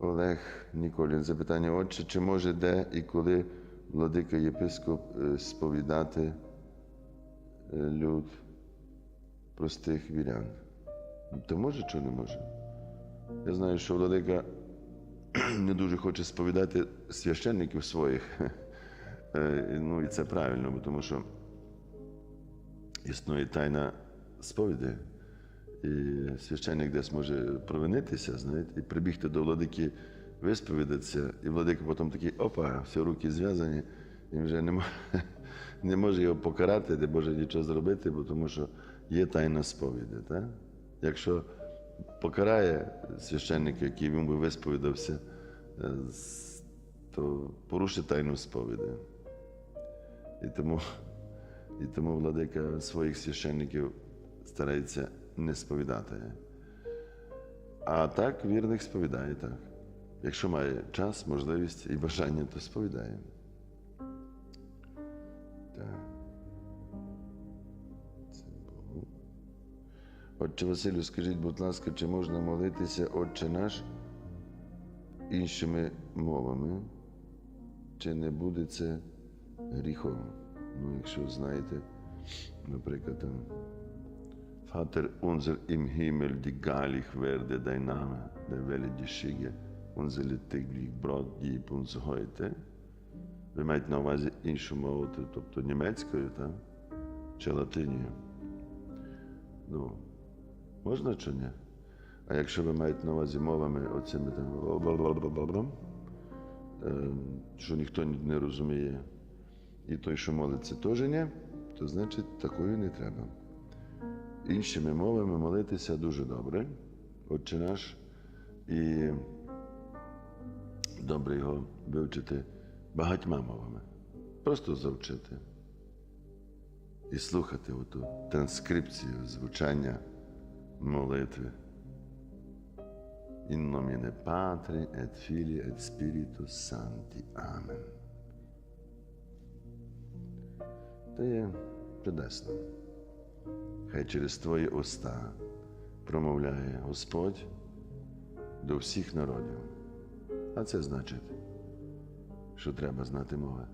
Олег Ніколін. Запитання, отче, чи може де і коли владика єпископ е, сповідати е, люд простих вірян? То може чи не може? Я знаю, що владика не дуже хоче сповідати священників своїх. Е, Ну і це правильно, тому що існує тайна сповіді. І священник десь може провинитися, знаєте, і прибігти до владики, висповідатися, і владика потім такий, опа, всі руки зв'язані, і вже не може, не може його покарати, не може нічого зробити, бо тому що є тайна сповіді. Так? Якщо покарає священника, який він би висповідався, е, то порушить тайну сповіді. І тому, і тому владика своїх священників старається не сповідати. А так вірних сповідає так. Якщо має час, можливість і бажання, то сповідає. Так. Це Богу. Отче Василю, скажіть, будь ласка, чи можна молитися Отче наш іншими мовами? Чи не буде це гріхом? Ну, якщо знаєте, наприклад, там Vater unser im Himmel, die gallig werde dein Name, der Welle die Schige, unser täglich Brot gib uns heute. Ви маєте на увазі іншу мову, тобто німецькою, так? чи латинію. Ну, можна чи ні? А якщо ви маєте на увазі мовами оцими там, що ніхто не розуміє, і той, що молиться, теж ні, то значить такою не треба. Іншими мовами молитися дуже добре, Отче наш, і добре його вивчити багатьма мовами. Просто завчити і слухати оту транскрипцію звучання молитви. In nomine Patri et Filii et Spiritus Sancti. Амен. Це є чудесно. Хай через твої уста промовляє Господь до всіх народів. А це значить, що треба знати мови.